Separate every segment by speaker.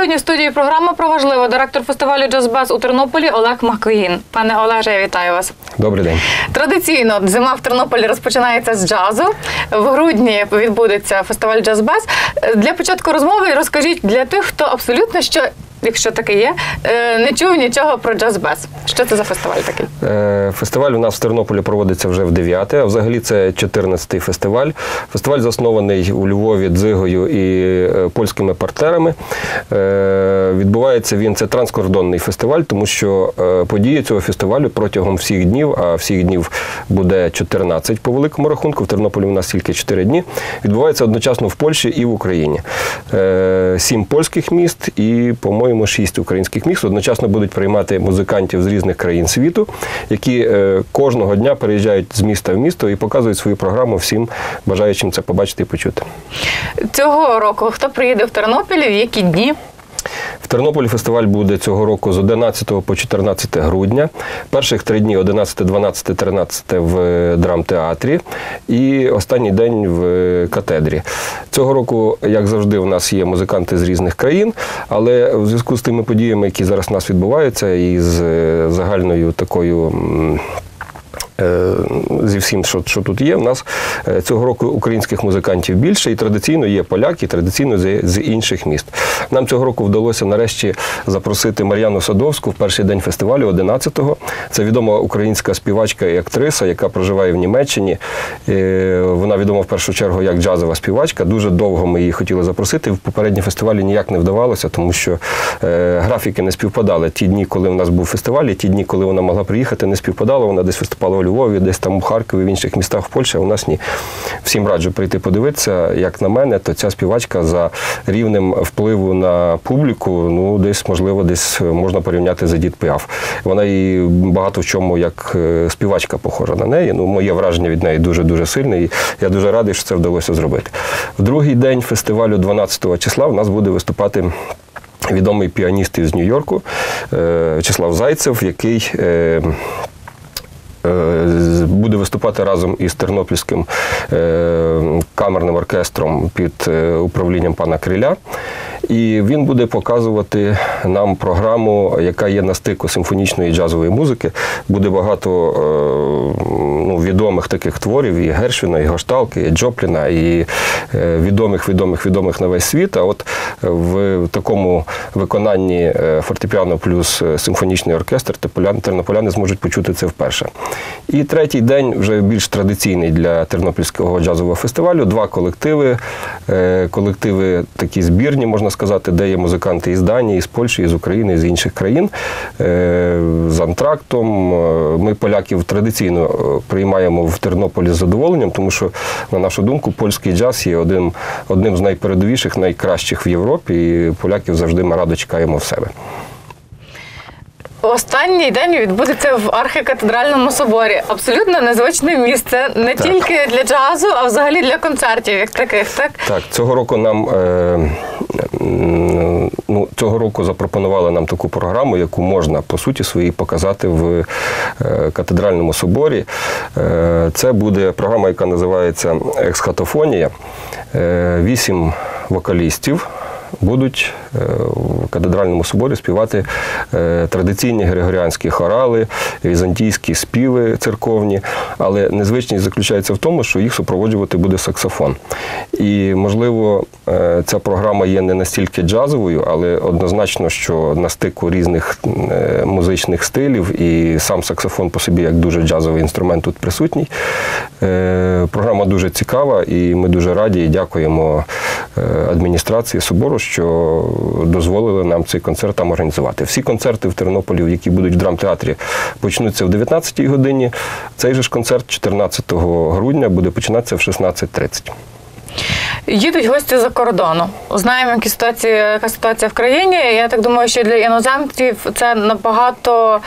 Speaker 1: сьогодні в студії програми про важливе директор фестивалю Джазбез у Тернополі Олег Макоїн. Пане Олеже, я вітаю вас.
Speaker 2: Добрий день.
Speaker 1: Традиційно зима в Тернополі розпочинається з джазу. В грудні відбудеться фестиваль Джазбез. Для початку розмови розкажіть для тих, хто абсолютно що. Якщо таке є, е, не чув нічого про джазбез. Що це за фестиваль такий?
Speaker 2: Е, фестиваль у нас в Тернополі проводиться вже в 9 а взагалі це 14-й фестиваль. Фестиваль заснований у Львові дзигою і е, польськими партнерами. Відбувається він це транскордонний фестиваль, тому що події цього фестивалю протягом всіх днів, а всіх днів буде 14 по великому рахунку. В Тернополі у нас тільки 4 дні. Відбувається одночасно в Польщі і в Україні. Сім польських міст і, по-моєму, по-моєму, шість українських міст одночасно будуть приймати музикантів з різних країн світу, які е, кожного дня переїжджають з міста в місто і показують свою програму всім бажаючим це побачити і почути.
Speaker 1: Цього року хто приїде в Тернопіль, в які дні?
Speaker 2: В Тернополі фестиваль буде цього року з 11 по 14 грудня. Перших три дні 11, 12, 13 в драмтеатрі і останній день в катедрі. Цього року, як завжди, у нас є музиканти з різних країн, але в зв'язку з тими подіями, які зараз у нас відбуваються, і з загальною такою. Е, зі всім, що що тут є. У нас е, цього року українських музикантів більше, і традиційно є поляки, і традиційно з, з інших міст. Нам цього року вдалося нарешті запросити Мар'яну Садовську в перший день фестивалю, 11-го. Це відома українська співачка і актриса, яка проживає в Німеччині. Е, вона відома в першу чергу як джазова співачка. Дуже довго ми її хотіли запросити. В попередні фестивалі ніяк не вдавалося, тому що графіки не співпадали. Ті дні, коли у нас був фестиваль, і ті дні, коли вона могла приїхати, не співпадало. Вона десь виступала у Львові, десь там у Харкові, в інших містах Польщі, а у нас ні. Всім раджу прийти подивитися. Як на мене, то ця співачка за рівнем впливу на публіку, ну десь, можливо, десь можна порівняти за дід Піаф. Вона і багато в чому як е, співачка похожа на неї. Ну, Моє враження від неї дуже-дуже сильне. І я дуже радий, що це вдалося зробити. В другий день фестивалю 12 числа в нас буде виступати. Відомий піаніст із Нью-Йорку е, Вячеслав Зайцев, який е, Е, буде виступати разом із Тернопільським е, камерним оркестром під е, управлінням пана Криля. І він буде показувати нам програму, яка є на стику симфонічної і джазової музики. Буде багато ну, відомих таких творів і Гершвіна, і Гошталки, і Джопліна, і відомих, відомих, відомих на весь світ. А от в такому виконанні фортепіано плюс симфонічний оркестр тернополяни зможуть почути це вперше. І третій день вже більш традиційний для Тернопільського джазового фестивалю. Два колективи. Е, колективи такі збірні, можна сказати, де є музиканти із Данії, із Польщі, із України, з інших країн. Е, з антрактом. Е, ми поляків традиційно приймаємо в Тернополі з задоволенням, тому що, на нашу думку, польський джаз є одним, одним з найпередовіших, найкращих в Європі. І поляків завжди ми радо чекаємо в себе.
Speaker 1: Останній день відбудеться в архікатедральному соборі. Абсолютно незвичне місце не так. тільки для джазу, а взагалі для концертів, як таких. Так,
Speaker 2: Так, цього року нам е, ну, цього року запропонували нам таку програму, яку можна по суті своїй показати в е, катедральному соборі. Е, Це буде програма, яка називається Ексхатофонія. Е, Вісім вокалістів будуть е, в катедральному соборі співати е, традиційні григоріанські хорали, візантійські співи церковні, але незвичність заключається в тому, що їх супроводжувати буде саксофон. І, можливо, е, ця програма є не настільки джазовою, але однозначно, що на стику різних музичних стилів і сам саксофон по собі як дуже джазовий інструмент тут присутній. Програма дуже цікава, і ми дуже раді і дякуємо адміністрації собору що дозволили нам цей концерт там організувати. Всі концерти в Тернополі, які будуть в драмтеатрі, почнуться в 19-й годині. Цей же ж концерт 14 грудня буде починатися в 16.30.
Speaker 1: Їдуть гості за кордону. Знаємо, яка ситуація, яка ситуація в країні. Я так думаю, що для іноземців це набагато,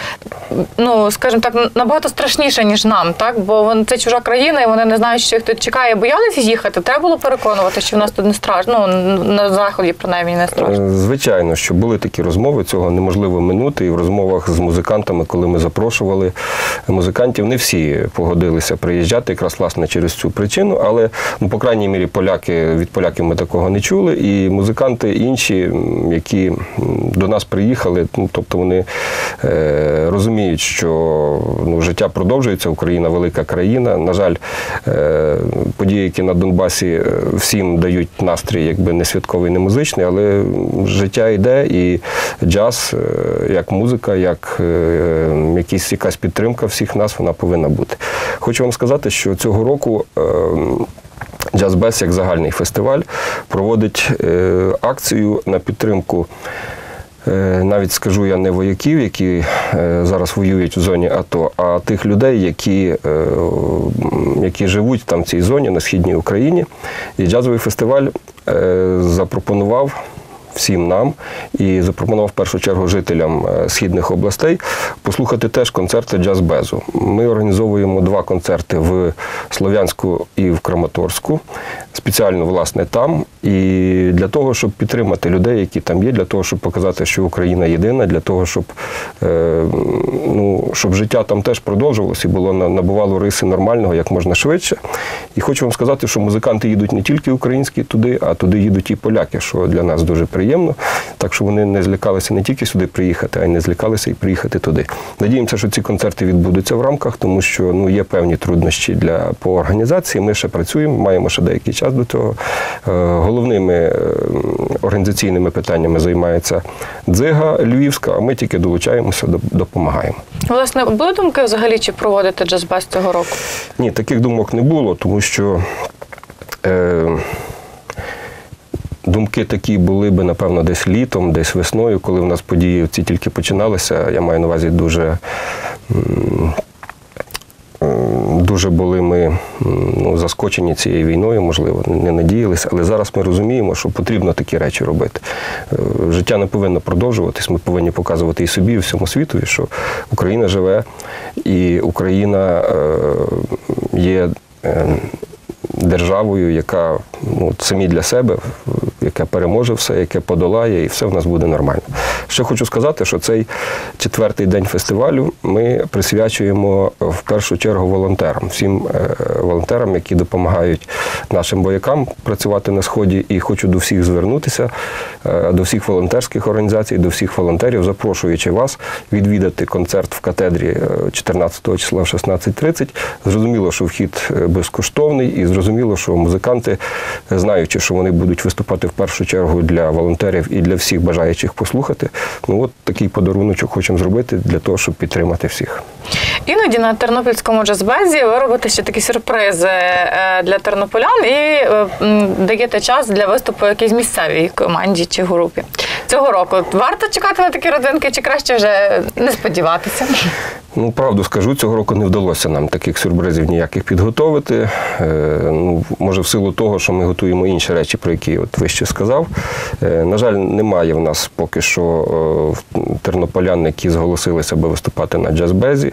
Speaker 1: ну скажімо так, набагато страшніше, ніж нам, так? Бо вон, це чужа країна, і вони не знають, що їх тут чекає. Боялися їхати. Треба було переконувати, що в нас тут не страшно. Ну на заході принаймні не страшно.
Speaker 2: Е, звичайно, що були такі розмови. Цього неможливо минути. І в розмовах з музикантами, коли ми запрошували музикантів, не всі погодилися приїжджати якраз власне через цю причину, але ну, по крайній мірі, поляки від поляків ми такого не чули. І музиканти інші, які до нас приїхали, ну тобто вони е, розуміють, що ну, життя продовжується, Україна велика країна. На жаль, е, події, які на Донбасі е, всім дають настрій, якби не святковий, не музичний, але життя йде, і джаз, е, як музика, як е, якісь, якась підтримка всіх нас, вона повинна бути. Хочу вам сказати, що цього року. е, Джазбес як загальний фестиваль проводить е, акцію на підтримку. е, Навіть скажу я не вояків, які е, зараз воюють в зоні АТО, а тих людей, які, які живуть там в цій зоні на східній Україні. І джазовий фестиваль запропонував всім нам і запропонував в першу чергу жителям е, східних областей послухати теж концерти джаз-безу. Ми організовуємо два концерти в Слов'янську і в Краматорську, спеціально власне там. І для того, щоб підтримати людей, які там є, для того, щоб показати, що Україна єдина, для того, щоб, е, ну, щоб життя там теж продовжувалося і було набувало риси нормального як можна швидше. І хочу вам сказати, що музиканти їдуть не тільки українські туди, а туди їдуть і поляки, що для нас дуже приємно. Так що вони не злякалися не тільки сюди приїхати, а й не злякалися і приїхати туди. Надіємося, що ці концерти відбудуться в рамках, тому що ну, є певні труднощі для по організації. Ми ще працюємо, маємо ще деякий час до цього. Е, Головними е, організаційними питаннями займається дзига Львівська, а ми тільки долучаємося, доп- допомагаємо.
Speaker 1: Власне, були думки взагалі, чи проводити джазбес цього року?
Speaker 2: Ні, таких думок не було, тому що е, думки такі були би, напевно, десь літом, десь весною, коли в нас події ці тільки починалися. Я маю на увазі дуже. Дуже були ми ну, заскочені цією війною, можливо, не надіялися, але зараз ми розуміємо, що потрібно такі речі робити. Е, Життя не повинно продовжуватись. Ми повинні показувати і собі, і всьому світові, що Україна живе, і Україна е, є е, державою, яка ну, самі для себе, яка переможе все, яке подолає, і все в нас буде нормально. Ще хочу сказати, що цей четвертий день фестивалю ми присвячуємо в першу чергу волонтерам, всім е, волонтерам, які допомагають нашим боякам працювати на сході. І хочу до всіх звернутися, е, до всіх волонтерських організацій, до всіх волонтерів, запрошуючи вас відвідати концерт в катедрі е, 14 числа в 16.30. Зрозуміло, що вхід е, безкоштовний, і зрозуміло, що музиканти, е, знаючи, що вони будуть виступати в першу чергу для волонтерів і для всіх бажаючих послухати. Ну от такий подаруночок хочемо зробити для того, щоб підтримати всіх.
Speaker 1: Іноді на тернопільському джазбезі ви робите ще такі сюрпризи е, для тернополян і е, даєте час для виступу якійсь місцевій команді чи групі. Цього року варто чекати на такі родинки, чи краще вже не сподіватися?
Speaker 2: Ну, правду скажу, цього року не вдалося нам таких сюрпризів ніяких підготовити. Е, ну, може, в силу того, що ми готуємо інші речі, про які от вище сказав. Е, на жаль, немає в нас поки що е, тернополян, які зголосилися би виступати на джазбезі.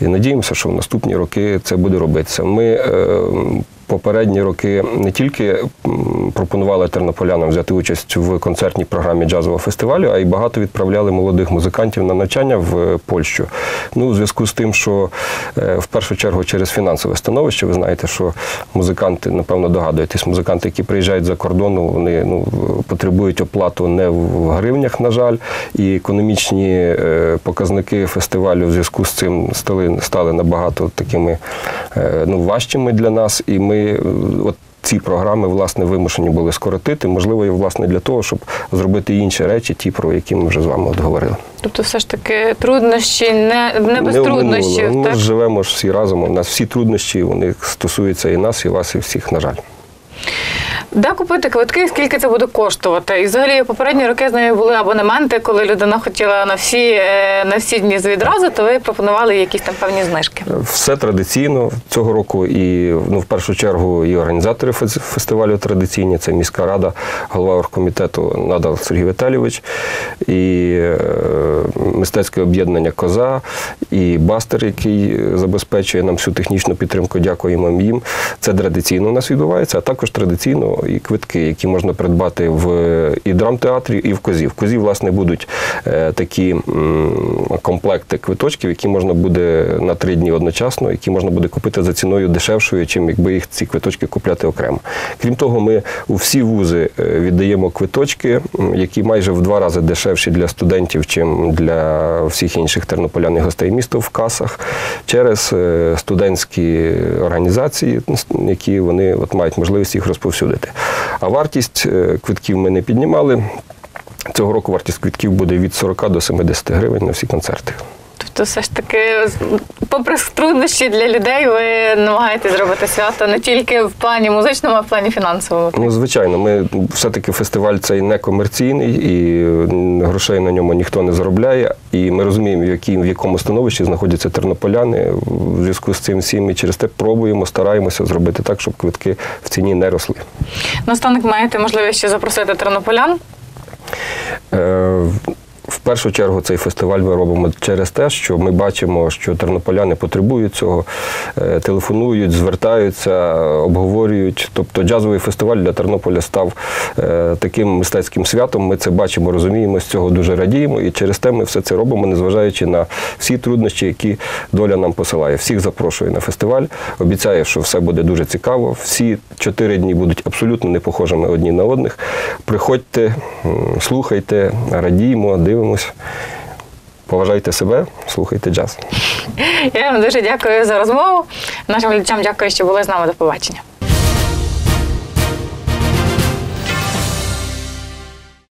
Speaker 2: І надіємося, що в наступні роки це буде робитися. Ми е, попередні роки не тільки пропонували тернополянам взяти участь в концертній програмі джазового фестивалю, а й багато відправляли молодих музикантів на навчання в Польщу. Ну, у зв'язку з тим, що е, в першу чергу через фінансове становище, ви знаєте, що музиканти, напевно, догадуєтесь, музиканти, які приїжджають за кордону, вони ну, потребують оплату не в гривнях, на жаль, і економічні е, показники фестивалю в зв'язку з цим стали, стали набагато такими е, ну, важчими для нас. І ми е, от ці програми власне вимушені були скоротити, можливо, і власне для того, щоб зробити інші речі, ті, про які ми вже з вами от говорили.
Speaker 1: Тобто, все ж таки труднощі не, не без
Speaker 2: Не
Speaker 1: труднощів. Так?
Speaker 2: Ми живемо ж всі разом. У нас всі труднощі, вони стосуються і нас, і вас, і всіх, на жаль.
Speaker 1: Де купити квитки, скільки це буде коштувати? І взагалі попередні роки з нами були абонементи, коли людина хотіла на всі, е, на всі дні відразу, то ви пропонували якісь там певні знижки.
Speaker 2: Все традиційно цього року, і ну, в першу чергу і організатори фес- фестивалю традиційні, це міська рада, голова оргкомітету Надал Сергій Віталійович, і е, мистецьке об'єднання Коза, і Бастер, який забезпечує нам всю технічну підтримку. Дякуємо їм. Це традиційно у нас відбувається, а також традиційно і квитки, які можна придбати в і драмтеатрі, і в козі. В козі, власне, будуть е, такі комплекти квиточків, які можна буде на три дні одночасно, які можна буде купити за ціною дешевшою, чим якби їх ці квиточки купляти окремо. Крім того, ми у всі вузи е, віддаємо квиточки, які майже в два рази дешевші для студентів, чим для всіх інших тернополян і гостей міста в касах, через е, студентські організації, які вони от мають можливість їх розповсюдити. А вартість е, квитків ми не піднімали. Цього року вартість квитків буде від 40 до 70 гривень на всі концерти.
Speaker 1: Тобто, все ж таки, попри труднощі для людей, ви намагаєтесь зробити свято не тільки в плані музичному, а в плані фінансовому.
Speaker 2: Ну, звичайно, ми все-таки фестиваль цей не комерційний, і грошей на ньому ніхто не заробляє. І ми розуміємо, в, якій, в якому становищі знаходяться тернополяни в зв'язку з цим всім. І через те пробуємо, стараємося зробити так, щоб квитки в ціні не росли.
Speaker 1: Наостанок маєте можливість ще запросити тернополян.
Speaker 2: Е, першу чергу цей фестиваль ми робимо через те, що ми бачимо, що тернополяни потребують цього, е, телефонують, звертаються, обговорюють. Тобто джазовий фестиваль для Тернополя став е, таким мистецьким святом. Ми це бачимо, розуміємо, з цього дуже радіємо. І через те ми все це робимо, незважаючи на всі труднощі, які доля нам посилає. Всіх запрошую на фестиваль. Обіцяю, що все буде дуже цікаво. Всі чотири дні будуть абсолютно не похожими одні на одних. Приходьте, слухайте, радіємо, дивимось. Поважайте себе, слухайте джаз.
Speaker 1: Я вам дуже дякую за розмову. Нашим глядачам дякую, що були з нами. До побачення.